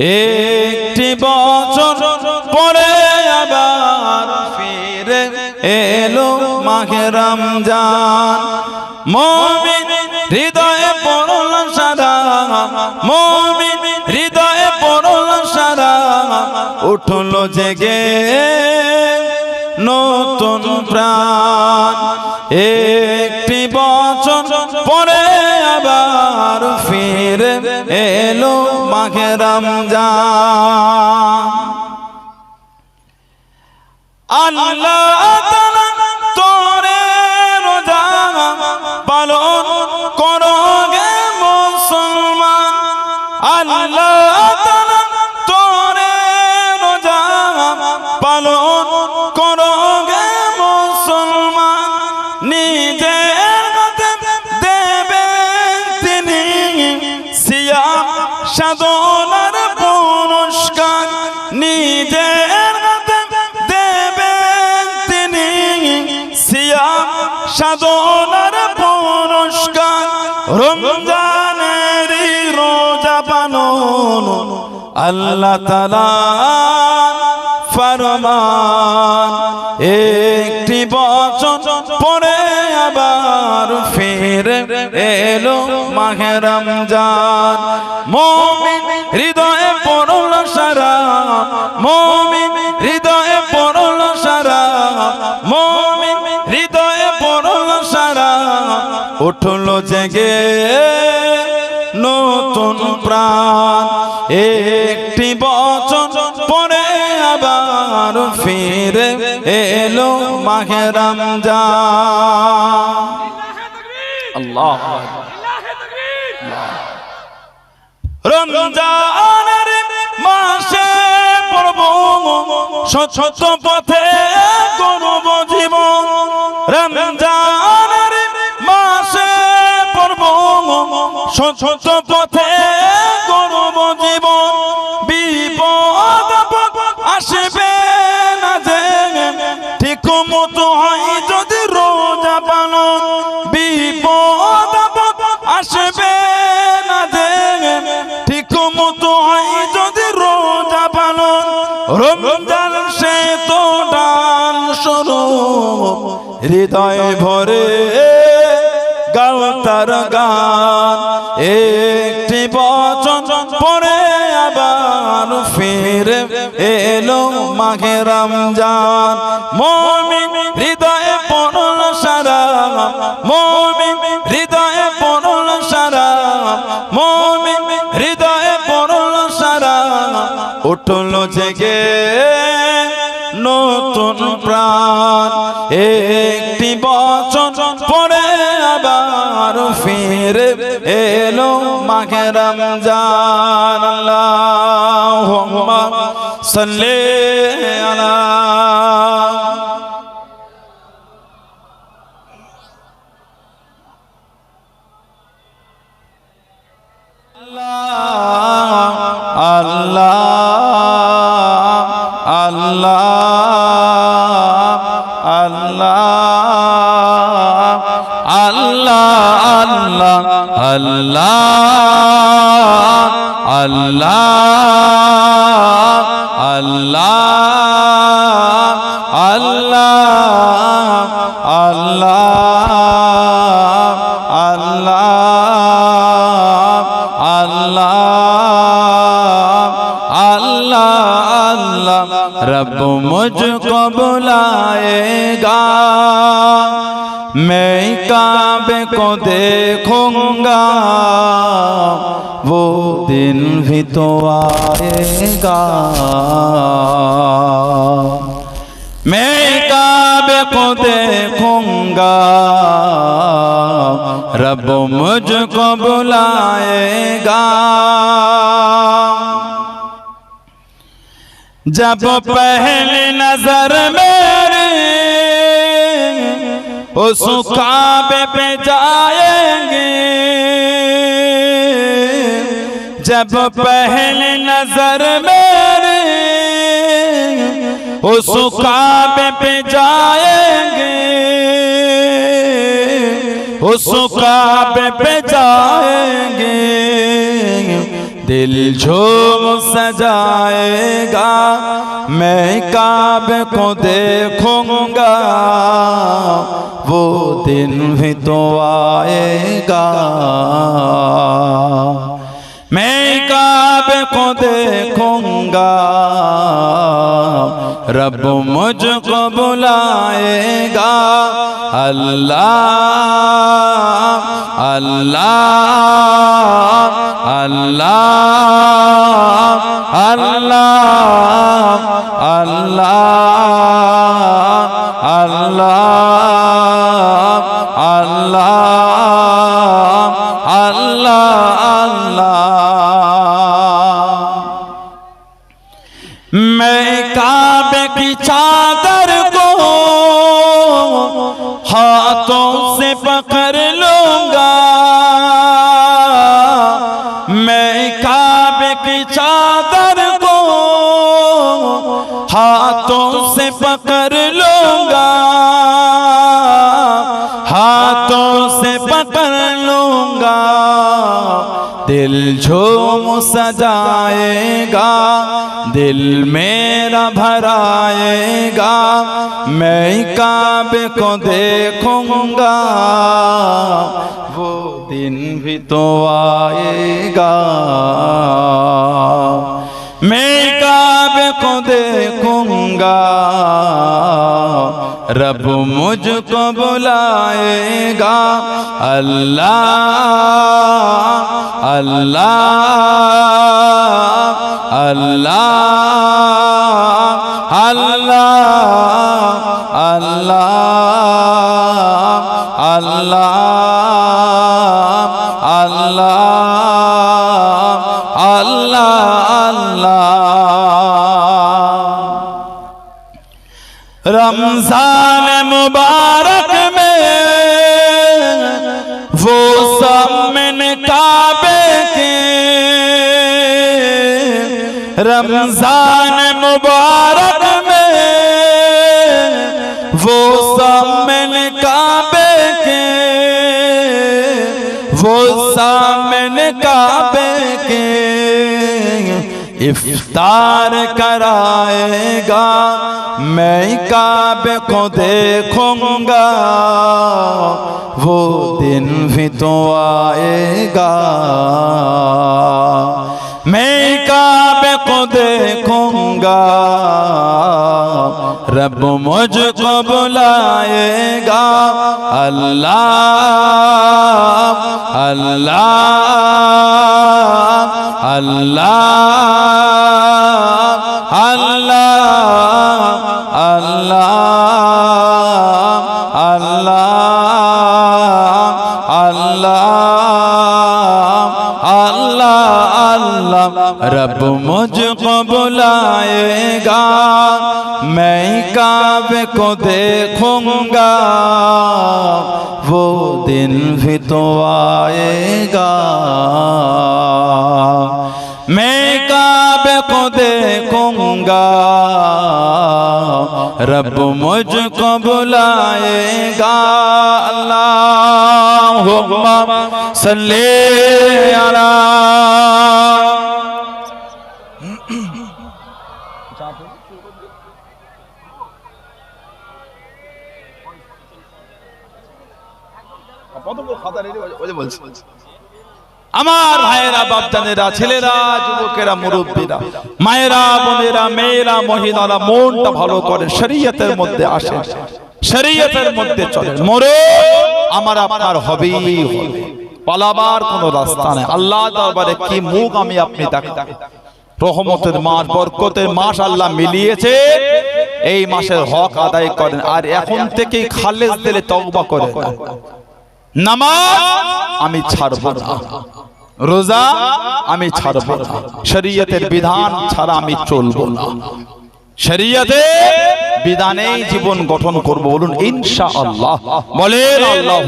একটি বছর পরে আবার ফিরে এলো মাঘে রমজান। মমিন হৃদয়ে পড়ল সারা, মমিন হৃদয়ে পড়ল সারা, উঠল জেগে নতুন প্রাণ। একটি বছর পরে আবার ফিরে মাঘে রমজান। আল্লাহ আল্লাহ তালা ফরমান, একটি বছর পরে আবার ফের এলো মাঘে রমজান। মমিন হৃদয়ে পড়ল সারা, মমিন হৃদয়ে পড়ল সারা, মমিন হৃদয়ে পড়ল সারা, উঠল জেগে নতুন প্রাণ। একটি বছর পরে আবার ফিরে এলো মাঘে রমজান। আল্লাহ রমজানের মাসে পড়ব পথে করব জীবন। রমজানের পথে করব জীবন বিপদ আসবে না যে ঠিক মতো হয় যদি রোজা পালন, বিপদ আসবে না যে ঠিক মতো হয় যদি রোজা পালন, রমজান সে তো ডান স্বরূপ, হৃদয় ভরে গাও তার গান। একটি বচন পরে আবার ফিরে এলো মাঘে রমজান। মমিন হৃদয়ে পড়ল সারা, মমিন হৃদয়ে পড়ল সারা, মমিন হৃদয়ে পড়ল সারা। উঠল জেগে নতুন প্রাণ। একটি বচন ফিরে এলো মাঘে রমজান আল্লাহ সাল্লি আল্লাহ আল্লাহ আল্লাহ আল্লাহ আল্লাহ আল্লাহ আল্লাহ کعبے کو دیکھوں گا، وہ دن بھی تو آئے گا۔ میں کعبے کو دیکھوں گا، رب مجھ کو بلائے گا۔ جب پہلی نظر میں اس کعبے پہ جائیں گے۔ جب پہل نظر میرے اس کعبے پہ جائیں گے۔ اس کعبے پہ جائیں گے۔ دل جھوم سجائے گا، میں کعب کو دیکھوں گا، وہ دن بھی تو آئے گا۔ میں کعب کو دیکھوں گا، رب مجھ کو بلائے گا۔ اللہ اللہ আল্লাহ আল্লাহ আল্লাহ আল্লাহ আল্লাহ আল্লাহ আল্লাহ मैं काबे की चाक ہاتھوں سے پکڑ لوں گا۔ ہاتھوں سے پکڑ لوں گا۔ دل جھوم سجائے گا۔ دل میرا بھرائے گا۔ میں کعب کو دیکھوں گا۔ وہ دن بھی تو آئے گا۔ काबे को देखूंगा रब मुझको बुलाएगा अल्लाह अल्लाह अल्लाह अल्लाह अल्लाह अल्लाह अल्लाह رمضان مبارک میں وہ سامنے کعبے کے رمضان مبارک میں وہ سامنے کعبے کے وہ سامنے کعبے इफ्तार कराएगा मैं काबे को देखूंगा वो दिन भी तो आएगा मैं काबे को देखूंगा रब मुझको बुलाएगा अल्लाह अल्लाह আল্লাহ আল্লাহ আল্লাহ আল্লাহ আল্লাহ আল্লাহ আল্লাহ রব মুঝকো বুলায়েগা मैं काबे को देखूंगा वो दिन भी तो आएगा رب مجھ کو بلائے گا اللہم صلی علی কত খাতা রেডি ওই যে বলছি আমার ভাইয়েরা, বাপজানেরা, ছেলেরা, যুবকেরা, মুরব্বীরা, মায়েরা, বোনেরা, মেয়েরা, মহিলারা, মনটা ভালো করে শরীয়তের মধ্যে আসে। শরীয়তের মধ্যে চলে। মরে আমার আপনার হবেই হবে। পালাবার কোনো রাস্তা নেই। আল্লাহ দরবারে কি মুখ আমি আপনি দেখাবো রহমতের মাস, বরকতের মাস আল্লাহ মিলিয়েছে। এই মাসের হক আদায় করেন। আর এখন থেকেই খালেজ দিলে তওবা করেন নামাজ আমি ছাড়ব না। রোজা আমি ছাড়ব না। শরীয়তের বিধান ছাড়া আমি চলবো না। শরীয়তে বিধানেই জীবন গঠন করব বলুন ইনশাআল্লাহ। বলেন আল্লাহ